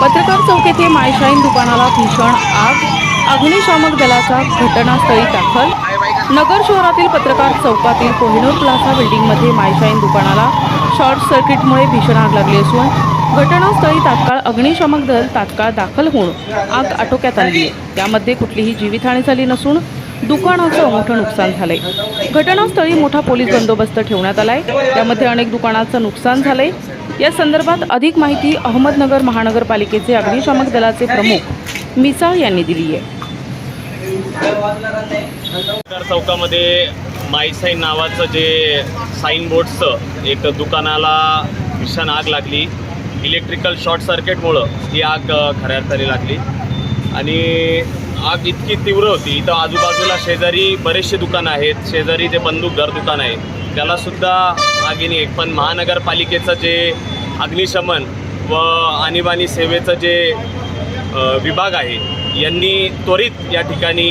पत्रकार चौक येथे मायशाईन दुकानाला भीषण आग अग्निशामक दलाचा घटनास्थळी दाखल. नगर शहरातील पत्रकार चौकातील कोहिनूर प्लाझा बिल्डिंगमध्ये मायशाईन दुकानाला शॉर्ट सर्किटमुळे भीषण आग लागली असून घटनास्थळी तात्काळ अग्निशामक दल तात्काळ दाखल होऊन आग आटोक्यात आणली आहे. त्यामध्ये कुठलीही जीवितहानी झाली नसून दुकानाचं मोठं नुकसान झालंय. घटनास्थळी मोठा पोलीस बंदोबस्त ठेवण्यात आलाय. त्यामध्ये अनेक दुकानाचं नुकसान झालंय. या संदर्भात अधिक माहिती अहमदनगर महानगरपालिकेचे अग्निशामक दलाचे प्रमुख मिसाळ यांनी दिली आहे. चौकामध्ये मायसाईन नावाचं जे साईन बोर्डचं एक दुकानाला भीषण आग लागली. इलेक्ट्रिकल शॉर्ट सर्किटमुळं ही आग खऱ्या अर्थाने लागली. आणि आग इतकी तीव्र होती इथं आजूबाजूला शेजारी बरेचसे दुकानं आहेत. शेजारी जे बंदूक घर दुकान आहे त्यालासुद्धा आगीने एक पण महानगरपालिकेचं जे अग्निशमन व आणीबाणी सेवेचं जे विभाग आहे यांनी त्वरित या ठिकाणी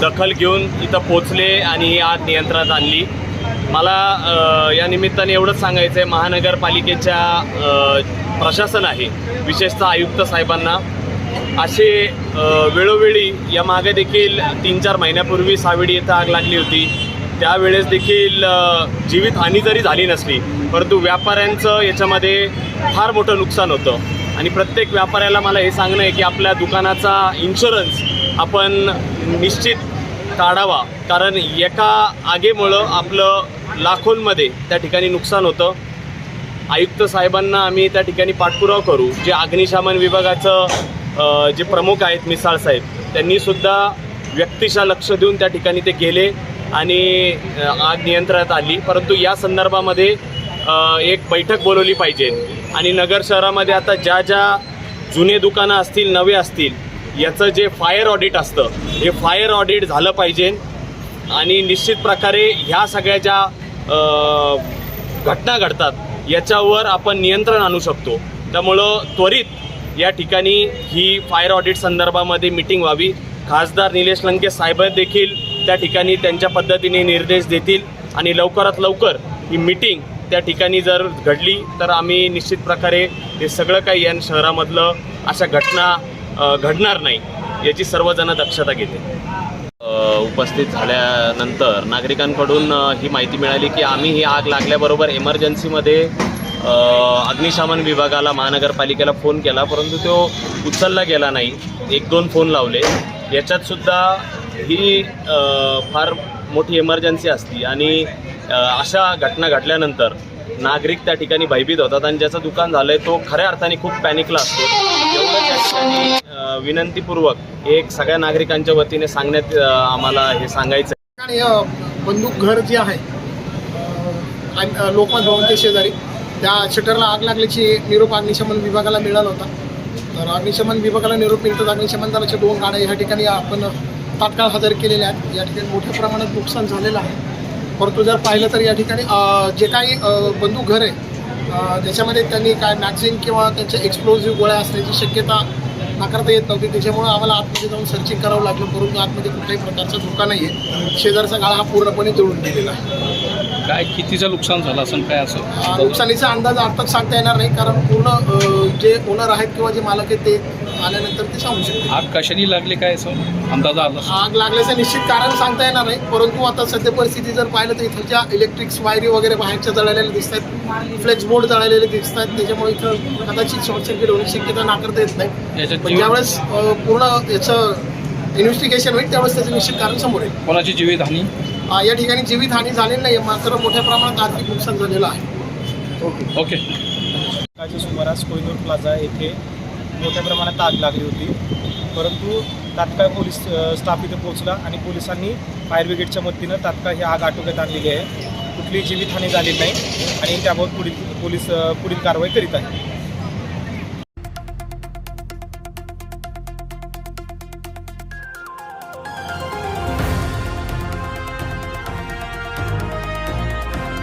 दखल घेऊन इथं पोचले आणि ही आग नियंत्रणात आणली. मला या निमित्ताने एवढंच सांगायचं आहे महानगरपालिकेच्या प्रशासन आहे विशेषतः आयुक्त साहेबांना. असे वेळोवेळी या मागे देखील तीन चार महिन्यापूर्वी सावेडी येथे आग लागली होती. त्यावेळेस देखील जीवितहानी जरी झाली नसली परंतु व्यापाऱ्यांचं याच्यामध्ये फार मोठं नुकसान होतं. आणि प्रत्येक व्यापाऱ्याला मला हे सांगणं आहे की आपल्या दुकानाचा इन्शुरन्स आपण निश्चित काढावा. कारण एका आगेमुळं आपलं लाखोंमध्ये त्या ठिकाणी नुकसान होतं. आयुक्त साहेबांना आम्ही त्या ठिकाणी पाठपुरावा करू. जे अग्निशमन विभागाचं जे प्रमुख आहेत मिसाळ साहेब त्यांनीसुद्धा व्यक्तिशा लक्ष देऊन त्या ठिकाणी ते गेले. आणि आग नियंत्रणात आली. परंतु या संदर्भामध्ये एक बैठक बोलवली पाहिजे. आणि नगर शहरामध्ये आता ज्या ज्या जुने दुकानं असतील नवे असतील याचं जे फायर ऑडिट असतं हे फायर ऑडिट झालं पाहिजे. आणि निश्चित प्रकारे ह्या सगळ्या ज्या घटना घडतात याच्यावर आपण नियंत्रण आणू शकतो. त्यामुळं त्वरित या ठिकाणी ही फायर ऑडिट संदर्भामध्ये मिटिंग व्हावी. खासदार निलेश लंके साहेब देखील त्या ठिकाणी त्यांच्या पद्धतीने निर्देश देतील आणि लवकरात लवकर ही मीटिंग त्या ठिकाणी जर घडली तर आम्ही निश्चित प्रकारे हे सगळं काही या शहरामधलं अशा घटना घडणार नाही याची सर्वजण दक्षता घेते उपस्थित झाल्यानंतर नागरिकांकडून ही माहिती मिळाली की आम्ही ही आग लागल्याबरोबर एमर्जन्सीमध्ये अग्निशमन विभागाला महानगरपालिकेला फोन केला परंतु तो उचलला गेला नाही. एक दोन फोन लावले. याच्यातसुद्धा ही फार मोठी इमर्जन्सी असती आणि अशा घटना घडल्यानंतर नागरिक त्या ठिकाणी भयभीत होतात आणि ज्याचं दुकान झालं आहे तो खऱ्या अर्थाने खूप पॅनिकला असतो एवढं त्या ठिकाणी विनंतीपूर्वक एक सगळ्या नागरिकांच्या वतीने सांगण्यात आम्हाला हे सांगायचं आहे. आणि बंदूक घर जे आहे आणि, लोकमत भवनच्या शेजारी त्या शटरला आग लागल्याची निरोप अग्निशमन विभागाला मिळाला होता तर अग्निशमन विभागाला निरोप मिळतात अग्निशमन दलाच्या दोन गाड्या या ठिकाणी आपण तात्काळ हजर केलेल्या आहेत. या ठिकाणी मोठ्या प्रमाणात नुकसान झालेलं आहे. परंतु जर पाहिलं तर या ठिकाणी जे काही अ, बंदूक घर आहे त्याच्यामध्ये त्यांनी काय मॅक्झिन किंवा त्यांच्या एक्सप्लोजिव्ह गोळ्या असण्याची शक्यता नाकारता येत नव्हती. त्याच्यामुळं आम्हाला आतमध्ये जाऊन सर्चिंग करावं लागलं. परंतु आतमध्ये कुठल्याही प्रकारचा धोका नाही आहे शेजारचा गाळा हा पूर्णपणे जळून गेलेला आहे. काय कितीचं नुकसान झालं असं काय असं? नुकसानीचा अंदाज आताच सांगता येणार नाही. कारण पूर्ण जे ओनर आहेत किंवा जे मालक आहेत ते आल्यानंतर ते सांगू शकते आग कशाने लागली काय असं? अंदाजा आला? आग लागल्याचं निश्चित कारण सांगता येणार नाही परंतु आता सध्या परिस्थिती जर पाहिलं तर इथलच्या इलेक्ट्रिक्स वायरी वगैरे बाहेरच्या जळालेल्या दिसत आहेत फ्लेक्स बोर्ड जळालेले दिसत आहेत त्याच्यामुळे इथं कदाचित शॉर्ट सर्किट होण्याची शक्यता नाकारता येत नाही. पण ज्यावेळेस पूर्ण याचं इन्व्हेस्टिगेशन होईल त्यावेळेस त्याचं निश्चित कारण समोर येईल. कोणाची जीवितहानी या ठिकाणी जीवितहानी झालेली नाही मात्र मोठ्या प्रमाणात आर्थिक नुकसान झालेलं आहे. ओके. सकाळच्या सुमारास कोहिनूर प्लाझा येथे मोठ्या प्रमाणात आग लागली होती. परंतु तात्काळ पोलीस स्टाफ इथे पोहोचला आणि पोलिसांनी फायर ब्रिगेडच्या मदतीनं तात्काळ ही आग आटोक्यात आणलेली आहे. कुठलीही जीवितहानी झाली नाही आणि त्याबाबत पुढील पोलीस पुढील कारवाई करीत आहे